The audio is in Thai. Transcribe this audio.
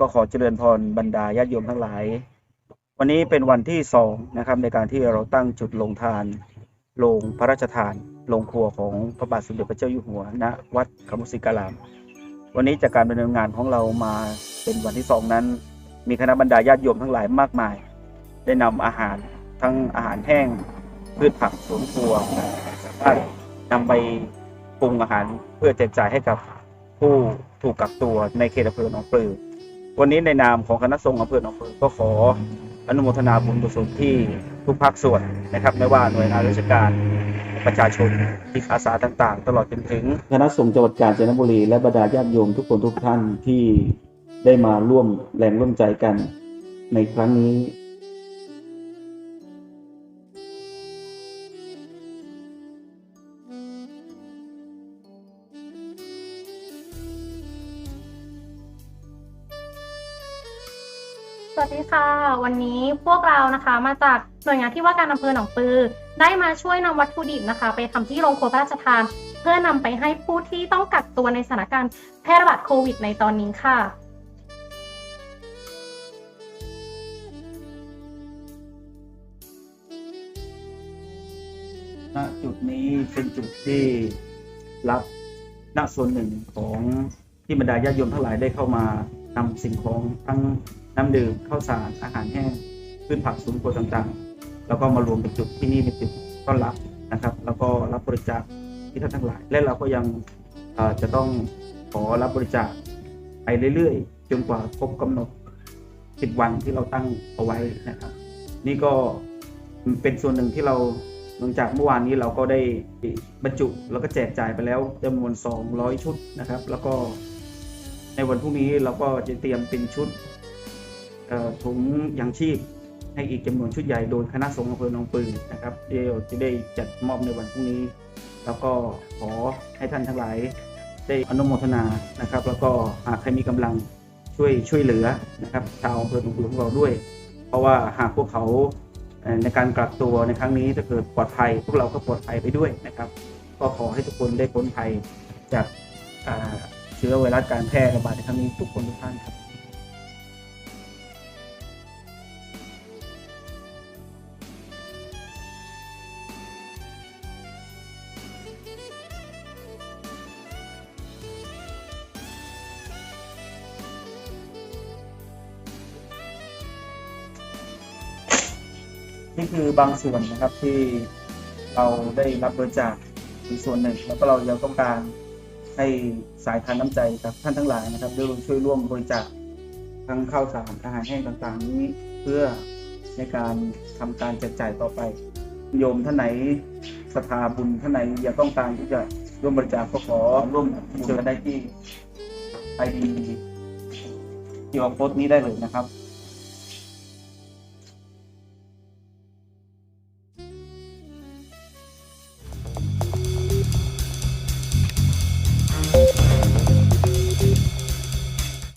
ก็ขอเจริญพรบรรดาญาติโยมทั้งหลาย วันนี้เป็นวันที่สองนะครับในการที่เราตั้งจุดลงทานโรงพระราชทานโรงครัวของพระบาทสมเด็จพระเจ้าอยู่หัวณวัดคำมุสิการาม วันนี้จากการดำเนินงานของเรามาเป็นวันที่สองนั้น มีคณะบรรดาญาติโยมทั้งหลายมากมาย ได้นำอาหารทั้งอาหารแห้งพืชผักสวนครัวสามารถนำไปปรุงอาหารเพื่อแจกจ่ายให้กับผู้ถูกกักตัวในเขตอำเภอหนองปลือ วันนี้ในนามของคณะสงฆ์อำเภอหนองปลือก็ขออนุโมทนาบุญกุศลที่ทุกภาคส่วนนะครับ ไม่ว่าหน่วยงานราชการประชาชนที่อาสาต่าง ๆ ตลอดจนถึงคณะสงฆ์จังหวัดกาญจนบุรี และบรรดาญาติโยมทุกคนทุกท่านที่ได้มาร่วมแรงร่วมใจกัน ในครั้งนี้ วัสดีค่ะ วันนี้พวกเรานะคะมาจากหน่วยงานที่ว่าการอำเภอหนองปือ ได้มาช่วยนำวัตถุดิบนะคะ ไปทำที่โรงครัวพระราชทาน เพื่อนำไปให้ผู้ที่ต้องกักตัวในสถานการณ์แพร่ระบาดโควิดในตอนนี้ค่ะณจุดนี้เป็นจุดที่รับณส่วนหนึ่งของที่บรรดาญาติโยมทั้งหลายได้เข้ามานำสิ่งของทั้ง น้ำดื่มข้าวสารอาหารแห้งพืชผักสวนครัวต่างๆ แล้วก็มารวมเป็นจุดที่นี่เป็นจุดต้อนรับนะครับ แล้วก็รับบริจาคที่ท่านทั้งหลาย และเราก็ยังจะต้องขอรับบริจาคไปเรื่อยๆจนกว่าครบกำหนด 10 วันที่เราตั้งเอาไว้นะครับ นี่ก็เป็นส่วนหนึ่งที่เราหลังจากเมื่อวานนี้เราก็ได้บรรจุแล้วก็แจกจ่ายไปแล้วจำนวน 200 ชุดนะครับ แล้วก็ในวันพรุ่งนี้เราก็จะเตรียมเป็นชุด ถุงยังชีพให้อีกจำนวนชุดใหญ่โดยคณะสงฆ์อำเภอหนองปือนะครับเดี๋ยวจะได้จัดมอบในวันพรุ่งนี้ แล้วก็ขอให้ท่านทั้งหลายได้อนุโมทนานะครับ แล้วก็หากใครมีกำลังช่วยช่วยเหลือนะครับชาวอำเภอหนองปือของเราด้วย เพราะว่าหากพวกเขาในการกักตัวในครั้งนี้ถ้าเกิดปลอดภัย พวกเราก็ปลอดภัยไปด้วยนะครับ ก็ขอให้ทุกคนได้พ้นภัยจากเชื้อไวรัสการแพร่ระบาดในครั้งนี้ทุกคนทุกท่านครับ นี่คือบางส่วนนะครับที่เราได้รับบริจาคอีกส่วนหนึ่ง แล้วก็เรายังต้องการให้สายทานน้ำใจกับท่านทั้งหลายนะครับได้ช่วยร่วมบริจาคทั้งข้าวสารอาหารแห้งต่างๆ นี้เพื่อในการทำการแจกจ่ายต่อไป โยมท่านไหนศรัทธาบุญท่านไหนอยากต้องการที่จะร่วมบริจาคก็ขอร่วมเชิญได้ที่ไอดีเกี่ยวกับโพสต์นี้ได้เลยนะครับ